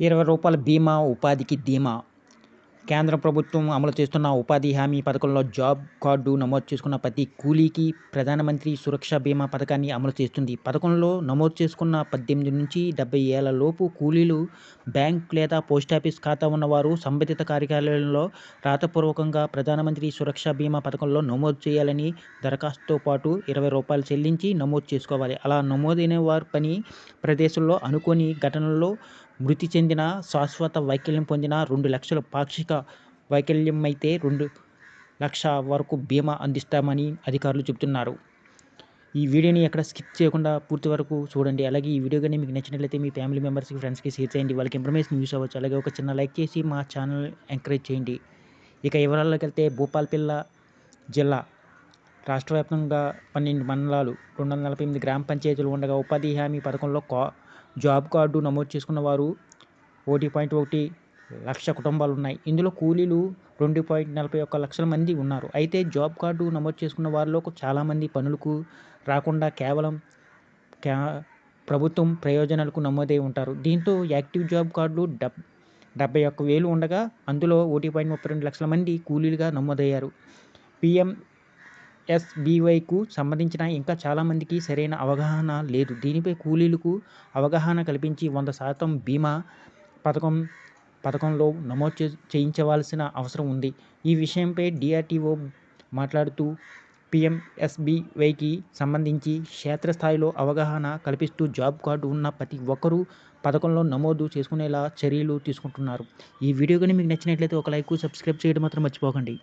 ఇరవై రూపాయల బీమా ఉపాధికి ధీమా. కేంద్ర ప్రభుత్వం అమలు చేస్తున్న ఉపాధి హామీ పథకంలో జాబ్ కార్డు నమోదు చేసుకున్న ప్రతి కూలీకి ప్రధానమంత్రి సురక్ష బీమా పథకాన్ని అమలు చేస్తుంది. పథకంలో నమోదు చేసుకున్న పద్దెనిమిది నుంచి డెబ్బై ఏళ్ళ లోపు కూలీలు బ్యాంక్ లేదా పోస్టాఫీస్ ఖాతా ఉన్నవారు సంబంధిత కార్యాలయంలో రాతపూర్వకంగా ప్రధానమంత్రి సురక్ష బీమా పథకంలో నమోదు చేయాలని దరఖాస్తుతో పాటు ఇరవై రూపాయలు చెల్లించి నమోదు చేసుకోవాలి. అలా నమోదైన వారి పని ప్రదేశంలో అనుకోని ఘటనల్లో మృతి చెందిన శాశ్వత వైకల్యం పొందిన రెండు లక్షల పాక్షిక వైకల్యం అయితే రెండు లక్ష వరకు బీమా అందిస్తామని అధికారులు చెబుతున్నారు. ఈ వీడియోని ఎక్కడ స్కిప్ చేయకుండా పూర్తి వరకు చూడండి. అలాగే ఈ వీడియో కానీ మీకు నచ్చినట్లయితే మీ ఫ్యామిలీ మెంబర్స్కి ఫ్రెండ్స్కి షేర్ చేయండి. వాళ్ళకి ఇన్ఫర్మేషన్ యూస్ అవ్వచ్చు. అలాగే ఒక చిన్న లైక్ చేసి మా ఛానల్ ఎంకరేజ్ చేయండి. ఇక వివరాల్లోకి వెళ్తే భూపాల్పిల్ల జిల్లా రాష్ట్ర వ్యాప్తంగా పన్నెండు మండలాలు రెండు వందల నలభై ఎనిమిది గ్రామ పంచాయతీలు ఉండగా ఉపాధి హామీ పథకంలో కా జాబ్ కార్డు నమోదు చేసుకున్న వారు ఒకటి పాయింట్ ఒకటి లక్ష కుటుంబాలు ఉన్నాయి. ఇందులో కూలీలు రెండు పాయింట్ నలభై ఒక్క లక్షల మంది ఉన్నారు. అయితే జాబ్ కార్డు నమోదు చేసుకున్న వారిలో చాలామంది పనులకు రాకుండా కేవలం క్యా ప్రభుత్వం ప్రయోజనాలకు నమోదై ఉంటారు. దీంతో యాక్టివ్ జాబ్ కార్డులు డబ్ డెబ్బై ఒక్క వేలు ఉండగా అందులో ఒకటి పాయింట్ ముప్పై రెండు లక్షల మంది కూలీలుగా నమోదయ్యారు. పిఎం ఎస్బీవైకు సంబంధించిన ఇంకా చాలామందికి సరైన అవగాహన లేదు. దీనిపై కూలీలకు అవగాహన కల్పించి వంద శాతం బీమా పథకం పథకంలో నమోదు చే చేయించవలసిన అవసరం ఉంది. ఈ విషయంపై డిఆర్టీఓ మాట్లాడుతూ పిఎంఎస్బివైకి సంబంధించి క్షేత్రస్థాయిలో అవగాహన కల్పిస్తూ జాబ్ కార్డు ఉన్న ప్రతి ఒక్కరూ పథకంలో నమోదు చేసుకునేలా చర్యలు తీసుకుంటున్నారు. ఈ వీడియో కానీ మీకు నచ్చినట్లయితే ఒక లైక్ సబ్స్క్రైబ్ చేయడం మాత్రం మర్చిపోకండి.